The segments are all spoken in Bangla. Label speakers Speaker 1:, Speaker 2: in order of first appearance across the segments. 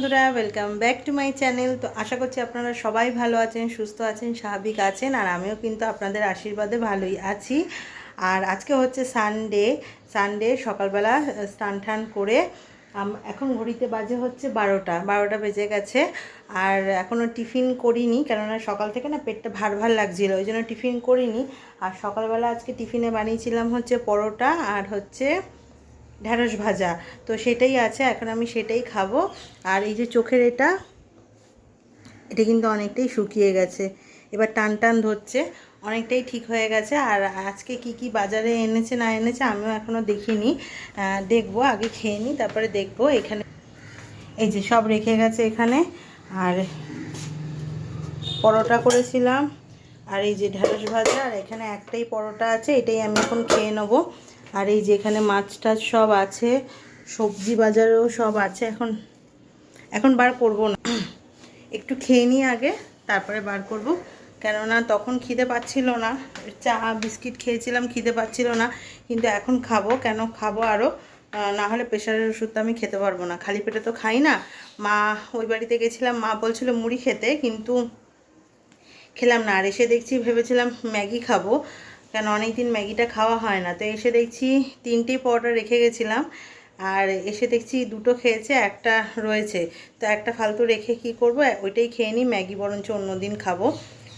Speaker 1: বন্ধুরা welcome back to my channel তো আশা করছি আপনারা সবাই ভালো আছেন, সুস্থ আছেন, স্বাভাবিক আছেন, আর আমিও কিন্তু আপনাদের আশীর্বাদে ভালোই আছি। আর আজকে হচ্ছে সানডে সানডে সকালবেলা স্নান টান করে এখন ঘড়িতে বাজে হচ্ছে বারোটা বারোটা বেজে গেছে। আর এখনও টিফিন করিনি, কেননা সকাল থেকে না পেটটা ভার ভার লাগছিল, ওই জন্য টিফিন করিনি। আর সকালবেলা আজকে টিফিনে বানিয়েছিলাম হচ্ছে পরোটা, আর হচ্ছে ঢ্যাঁড়স ভাজা। তো সেটাই আছে, এখন আমি সেটাই খাব। আর এই যে চোখের এটা এটা কিন্তু অনেকটাই শুকিয়ে গেছে। এবার টান টান ধরছে, অনেকটাই ঠিক হয়ে গেছে। আর আজকে কি কি বাজারে এনেছে, না এনেছে, আমিও এখনও দেখিনি। দেখব, আগে খেয়ে নিই, তারপরে দেখব এখানে। এই যে সব রেখে গেছে এখানে। আর পরোটা করেছিলাম। আর এই যে ঢ্যাঁড়স ভাজা, আর এখানে একটাই পরোটা আছে, এটাই আমি এখন খেয়ে নেব। আর এই যে এখানে মাছ টাছ সব আছে, সবজি বাজারেও সব আছে। এখন এখন বার করব না। একটু খেয়ে নিই আগে, তারপরে বার করব। কেননা তখন খিদে পাচ্ছিল না। চা, বিস্কিট খেয়েছিলাম, খিদে পাচ্ছিল না। কিন্তু এখন খাব, কেন খাব আরও না হলে প্রেশারের ওষুধ আমি খেতে পারব না। খালি পেটে তো খাই না। মা, ওই বাড়িতে গেছিলাম, মা বলছিল মুড়ি খেতে, কিন্তু খেলাম না। আর এসে দেখছি, ভেবেছিলাম ম্যাগি খাব। কেন অনেক দিন ম্যাগিটা খাওয়া হয় না। তো এসে দেখছি তিনটেই পরোটা রেখে গেছিলাম, আর এসে দেখছি দুটো খেয়েছে, একটা রয়েছে। তো একটা ফালতু রেখে কি করব? ওইটাই খেয়ে নিই, ম্যাগি বরঞ্চ অন্য দিন খাব,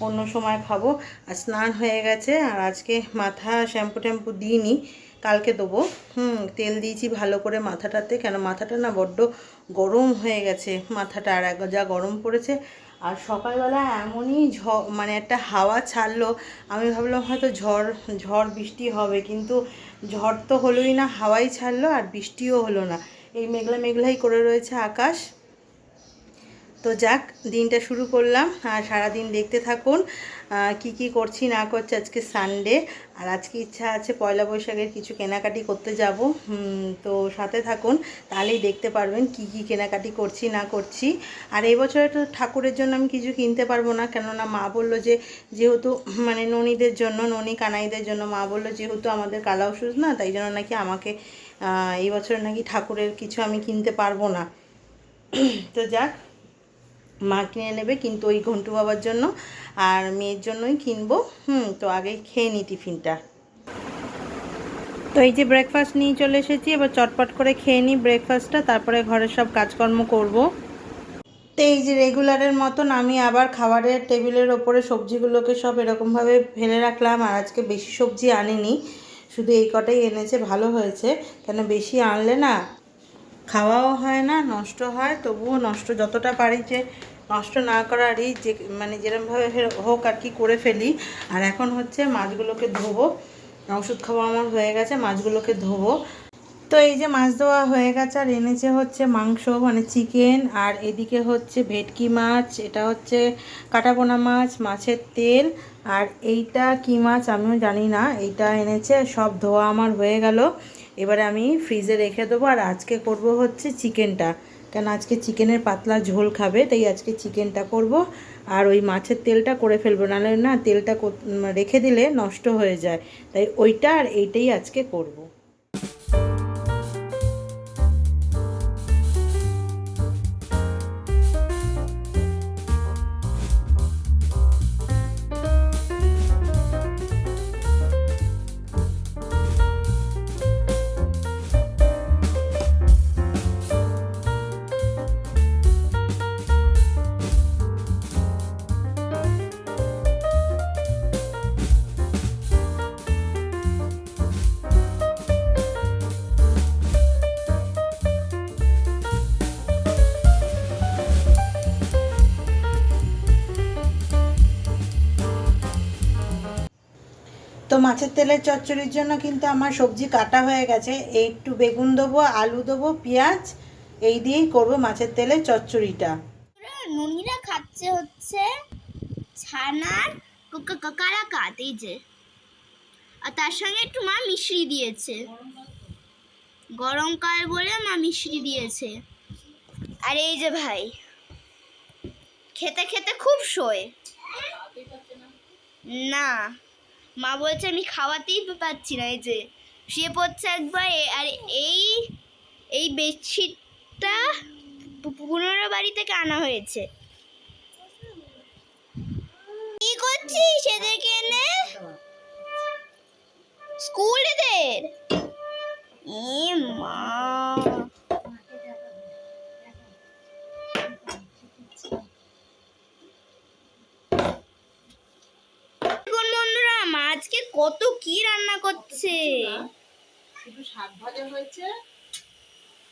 Speaker 1: অন্য সময় খাব। আর স্নান হয়ে গেছে, আর আজকে মাথা শ্যাম্পু ট্যাম্পু দিইনি, কালকে দেবো। হুম, তেল দিয়েছি ভালো করে মাথাটাতে, কেন মাথাটা না বড্ড গরম হয়ে গেছে মাথাটা, আর যা গরম পড়েছে। আর সকালবেলা এমনই ঝ মানে একটা হাওয়া ছাড়লো। আমি ভাবলাম হয়তো ঝড় ঝড় বৃষ্টি হবে, কিন্তু ঝড় তো হলোই না, হাওয়াই ছাড়লো আর বৃষ্টিও হলো না। এই মেঘলা, মেঘলাই করে রয়েছে আকাশ। তো যাক, দিনটা শুরু করলাম। আর সারাদিন দেখতে থাকুন কি কি করছি, না করছি, আজকে সানডে আর আজকে ইচ্ছা আছে পয়লা বৈশাখের কিছু কেনাকাটি করতে যাব। তো সাথে থাকুন, তাহলেই দেখতে পারবেন কি কি কেনাকাটি করছি, না করছি। আর এই বছরে তো ঠাকুরের জন্য আমি কিছু কিনতে পারব না, কেননা মা বলল যে, যেহেতু মানে ননীদের জন্য, ননী কানাইদের জন্য, মা বলল যেহেতু আমাদের কালা ওষুধ না, তাই জন্য নাকি আমাকে এই বছর নাকি ঠাকুরের কিছু আমি কিনতে পারব না। তো যাক মা কিনে নেবে কিন্তু ওই ঘন্টু বাবার জন্য আর মেয়ের জন্যই কিনবো। হুম, তো আগে খেয়ে নিই টিফিনটা। তো এই যে ব্রেকফাস্ট নিয়ে চলে এসেছি, এবার চটপট করে খেয়ে নিই ব্রেকফাস্টটা তারপরে ঘরের সব কাজকর্ম করব। তো এই যে রেগুলারের মতন আমি আবার খাবারের টেবিলের ওপরে সবজিগুলোকে সব এরকমভাবে ফেলে রাখলাম, আর আজকে বেশি সবজি আনিনি। শুধু এই কটাই এনেছে, ভালো হয়েছে। কেন বেশি আনলে না খাওয়াও হয় না, নষ্ট হয়, তবুও নষ্ট, যতটা পারি যে নষ্ট না করারই যে মানে যেরমভাবে হোক আর কি করে ফেলি। আর এখন হচ্ছে মাছগুলোকে ধোবো। ওষুধ খাওয়া আমার হয়ে গেছে, মাছগুলোকে ধোবো। তো এই যে মাছ ধোয়া হয়ে গেছে, আর এনেছে হচ্ছে মাংস মানে চিকেন, আর এদিকে হচ্ছে ভেটকি মাছ, এটা হচ্ছে কাটাপোনা মাছ, মাছের তেল, আর এইটা কি মাছ আমিও জানি না, এইটা এনেছে, সব ধোয়া আমার হয়ে গেল। এবারে আমি ফ্রিজে রেখে দেবো আর আজকে করব হচ্ছে চিকেনটা কেন আজকে চিকেনের পাতলা ঝোল খাবে, তাই আজকে চিকেনটা করব আর ওই মাছের তেলটা করে ফেলব। নাহলে না তেলটা রেখে দিলে নষ্ট হয়ে যায়। তাই ওইটা আর এইটাই আজকে করব। তো মাছের তেলের চচ্চড়ির জন্য কিন্তু আমার সবজি কাটা হয়ে গেছে। একটু বেগুন দেবো, আলু দেবো, পেঁয়াজ, এই দিয়েই করব মাছের তেলের চচ্চড়িটা।
Speaker 2: নুনিরা খাচ্ছে হচ্ছে ছানার কারা কাত, এই যে। আর তার সঙ্গে একটু মা মিশ্রি দিয়েছে। গরমকাল বলে মা মিশ্রি দিয়েছে। আর এই যে ভাই, খেতে খেতে খুব শোয়। না মা বলছে, আমি খাওয়াতেই পাচ্ছি না। এই যে, শুয়ে পড়ছে একবার, আর এই এই বেডশিটটা পু- পুরনো বাড়ি থেকে আনা হয়েছে। কি করছিস এদেরকে এনে? স্কুল এদের? এ মা। কত কি রান্না করছে?
Speaker 1: শুধু শাক ভাজা হয়েছে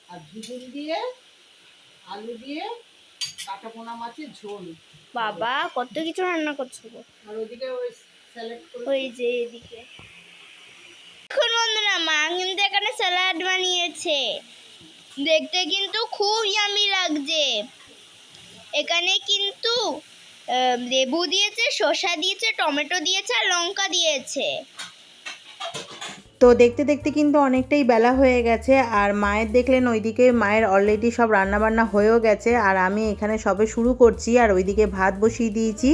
Speaker 1: আর ঝুগুন দিয়ে আলু দিয়ে কাটা পোনা মাছের ঝোল।
Speaker 2: বাবা কত কিছু রান্না করছ।
Speaker 1: আর ওদিকে ওই স্যালাড
Speaker 2: ওই যে এদিকে। দেখুন বন্ধুরা মা কিন্তু এখানে স্যালাড বানিয়েছে। দেখতে কিন্তু খুব ইয়ামি লাগছে। এখানে কিন্তু লেবু দিয়েছে শসা দিয়েছে টমেটো দিয়েছে আর লঙ্কা দিয়েছে।
Speaker 1: তো দেখতে দেখতে কিন্তু অনেকটাই বেলা হয়ে গেছে আর মায়ের দেখলেন ওইদিকে মায়ের অলরেডি সব রান্নাবান্না হয়েও গেছে আর আমি এখানে সবে শুরু করছি আর ওইদিকে ভাত বসিয়ে দিয়েছি।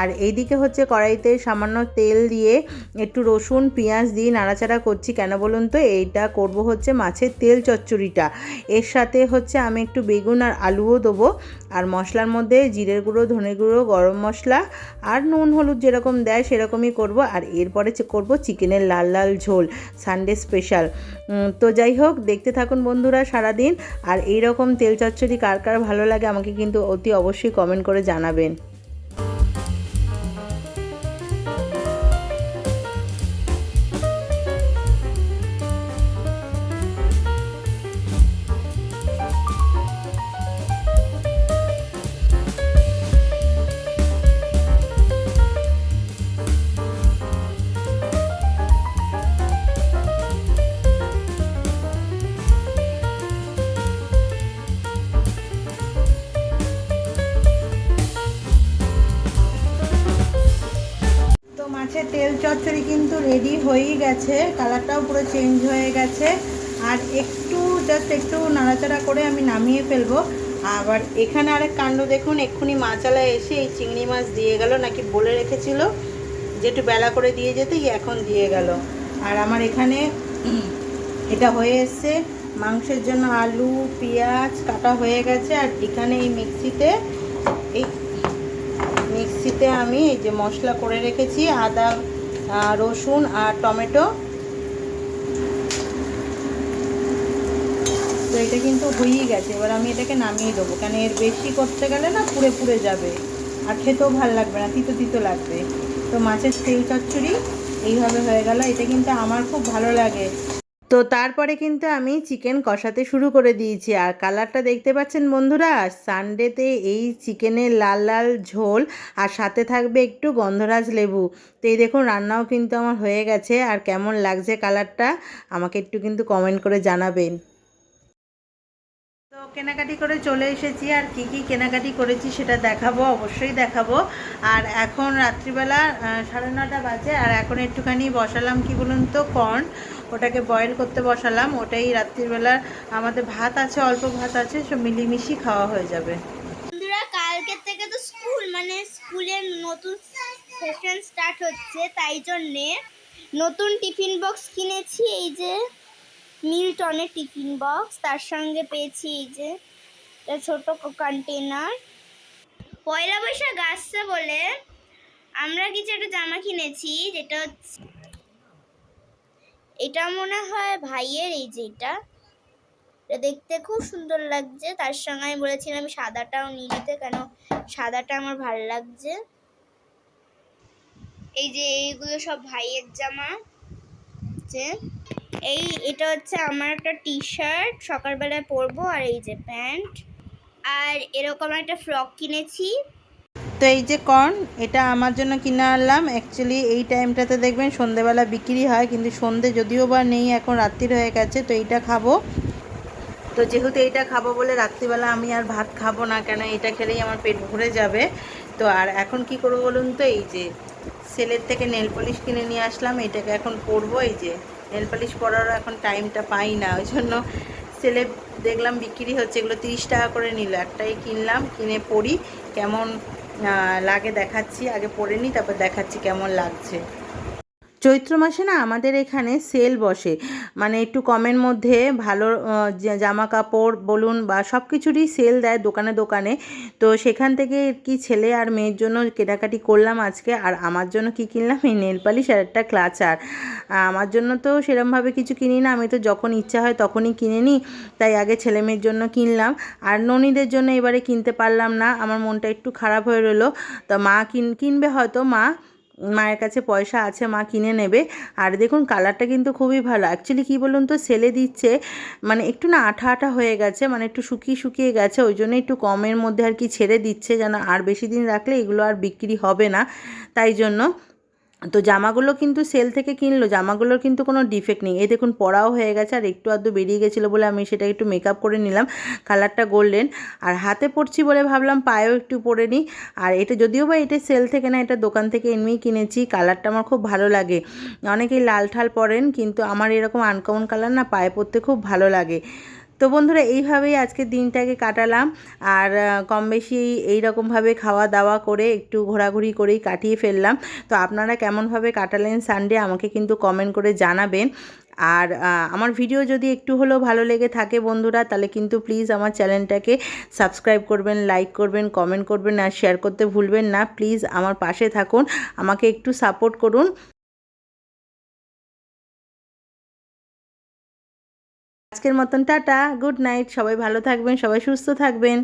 Speaker 1: আর এইদিকে হচ্ছে কড়াইতে সামান্য তেল দিয়ে একটু রসুন, পেঁয়াজ দিয়ে নাড়াচাড়া করছি। কেন বলুন তো, এইটা করব হচ্ছে মাছের তেল চচ্চড়িটা। এর সাথে হচ্ছে আমি একটু বেগুন আর আলুও দেবো আর মশলার মধ্যে জিরের গুঁড়ো, ধনে গুঁড়ো, গরম মশলা আর নুন, হলুদ যেরকম দেয় সেরকমই করব। আর এরপরে করব চিকেনের লাল লাল ঝোল। সানডে স্পেশাল তো যাই হোক, দেখতে থাকুন বন্ধুরা সারাদিন। আর এই রকম তেল চচ্চড়ি কার কার ভালো লাগে আমাকে কিন্তু অতি অবশ্যই কমেন্ট করে জানাবেন। গেছে কালারটাও পুরো চেঞ্জ হয়ে গেছে। আর একটু জাস্ট একটু নাড়াচাড়া করে আমি নামিয়ে ফেলব। আবার এখানে আরেক কাণ্ড দেখুন, এক্ষুনি মাছালা এসে এই চিংড়ি মাছ দিয়ে গেল, নাকি বলে রেখেছিল যে একটু বেলা করে দিয়ে যেতে এখন দিয়ে গেল। আর আমার এখানে এটা হয়ে এসছে, মাংসের জন্য আলু, পেঁয়াজ কাটা হয়ে গেছে, আর এখানে এই মিক্সিতে এই মিক্সিতে আমি এই যে মশলা করে রেখেছি, আদা রসুন আর টমেটো। তো এটা কিন্তু হয়েই গেছে। এবার আমি এটাকে নামিয়ে দেবো। কেন এর বেশি করতে গেলে না পুড়ে পুড়ে যাবে আর খেতেও ভালো লাগবে না, তিতো তিতো লাগবে। তো মাছের তেল চচ্চড়ি এইভাবে হয়ে গেল। এটা কিন্তু আমার খুব ভালো লাগে। তো তারপরে কিন্তু আমি চিকেন কষাতে শুরু করে দিয়েছি। আর কালারটা দেখতে পাচ্ছেন বন্ধুরা সানডেতে এই চিকেনের লাল লাল ঝোল আর সাথে থাকবে একটু গন্ধরাজ লেবু। তো এই দেখুন, রান্নাও কিন্তু আমার হয়ে গেছে। আর কেমন লাগছে কালারটা আমাকে একটু কিন্তু কমেন্ট করে জানাবেন। কেনাকাটি করে চলে এসেছি আর কি কি কেনাকাটি করেছি সেটা দেখাবো, অবশ্যই দেখাবো। আর এখন রাত্রিবেলা সাড়ে নটা বাজে আর এখন একটুখানি বসালাম কি বলুন তো কর্ন। ওটাকে বয়েল করতে বসালাম, ওটাই রাত্রিবেলা আমাদের ভাত আছে, অল্প ভাত আছে, সব মিলিমিশি খাওয়া হয়ে যাবে।
Speaker 2: কালকে থেকে তো স্কুল মানে স্কুলের নতুন সেশন স্টার্ট হচ্ছে, তাই জন্যে নতুন টিফিন বক্স কিনেছি, এই যে মিল্টনের টিফিন বক্স। তার সঙ্গে পেয়েছি এই যে ছোট কন্টেনার পয়লা বৈশাখ আসছে বলে আমরা কিছু একটা জামা কিনেছি, যেটা হচ্ছে এটা মনে হয় ভাইয়ের এই যে এটা। এটা দেখতে খুব সুন্দর লাগছে। তার সঙ্গে আমি বলেছিলাম আমি সাদাটাও নিয়ে নিতে, কেন সাদাটা আমার ভালো লাগছে। এই যে এইগুলো সব ভাইয়ের জামা। যে এই, এটা হচ্ছে আমার একটা টি শার্ট সকালবেলায় পরবো, আর এই যে প্যান্ট। আর এরকম একটা ফ্রক কিনেছি।
Speaker 1: তো এই যে কর্ন, এটা আমার জন্য কিনে আনলাম। অ্যাকচুয়ালি এই টাইমটাতে দেখবেন সন্ধেবেলা বিক্রি হয়, কিন্তু সন্ধে যদিও বা নেই, এখন রাত্রির হয়ে গেছে, তো এইটা খাব। তো যেহেতু এইটা খাব বলে রাত্রিবেলা আমি আর ভাত খাব না কেন এটা খেলেই আমার পেট ভরে যাবে। তো আর এখন কি করব বলুন তো? এই যে সেলের থেকে নেল পলিশ কিনে নিয়ে আসলাম, এটাকে এখন পরবো, এই যে নেল পালিশ পরারও এখন টাইমটা পাই না, ওই জন্য সেলে দেখলাম বিক্রি হচ্ছে, এগুলো তিরিশ টাকা করে নিল। একটাই কিনলাম, কিনে পরি, কেমন লাগে দেখাচ্ছি, আগে পরে নিই তারপর দেখাচ্ছি কেমন লাগছে। চৈত্র মাসে না আমাদের এখানে সেল বসে। মানে একটু কমের মধ্যে ভালো জামা কাপড় বলুন বা সব কিছুরই সেল দেয় দোকানে দোকানে। তো সেখান থেকে কি ছেলে আর মেয়ের জন্য কেনাকাটি করলাম আজকে, আর আমার জন্য কি কিনলাম? এই নেল পালিশ আর একটা ক্লাচার আমার জন্য তো সেরমভাবে কিছু কিনি না, আমি তো যখন ইচ্ছা হয় তখনই কিনে নিই, তাই আগে ছেলে মেয়ের জন্য কিনলাম। আর ননীদের জন্য এবারে কিনতে পারলাম না, আমার মনটা একটু খারাপ হয়ে রইল। তা মা কিন, কিনবে হয়তো মা মায়ের কাছে পয়সা আছে, মা কিনে নেবে। আর দেখুন কালারটা কিন্তু খুবই ভালো। অ্যাকচুয়ালি কী বলুন তো সেলে দিচ্ছে মানে একটু না আঠা আঠা হয়ে গেছে মানে একটু শুকিয়ে শুকিয়ে গেছে, ওই জন্য একটু কমের মধ্যে আর কি ছেড়ে দিচ্ছে, যেন আর বেশি দিন রাখলে এগুলো আর বিক্রি হবে না, তাই জন্য। তো জামাগুলো কিন্তু সেল থেকে কিনলো, জামাগুলোর কিন্তু কোনো ডিফেক্ট নেই। এই দেখুন, পরাও হয়ে গেছে আর একটু আধটু বেরিয়ে গেছিল বলে আমি সেটা একটু মেকআপ করে নিলাম। কালারটা গোল্ডেন আর হাতে পরছি বলে ভাবলাম পায়েও একটু পরে নিই। আর এটা যদিও বা এটা সেল থেকে না, এটা দোকান থেকে এমনিই কিনেছি কালারটা আমার খুব ভালো লাগে। অনেকেই লাল ঠাল পরেন, কিন্তু আমার এরকম আনকমন কালার না পায়ে পরতে খুব ভালো লাগে। তো বন্ধুরা, এইভাবেই আজকের দিনটাকে কাটালাম। আর কম বেশি এইরকমভাবে খাওয়া দাওয়া করে একটু ঘোরাঘুরি করেই কাটিয়ে ফেললাম। তো আপনারা কেমনভাবে কাটালেন সানডে আমাকে কিন্তু কমেন্ট করে জানাবেন। আর আমার ভিডিও যদি একটু হলেও ভালো লেগে থাকে বন্ধুরা, তাহলে কিন্তু প্লিজ আমার চ্যানেলটাকে সাবস্ক্রাইব করবেন লাইক করবেন কমেন্ট করবেন, আর শেয়ার করতে ভুলবেন না। প্লিজ আমার পাশে থাকুন, আমাকে একটু সাপোর্ট করুন। আজকের মতন টাটা গুড নাইট সবাই ভালো থাকবেন সবাই সুস্থ থাকবেন।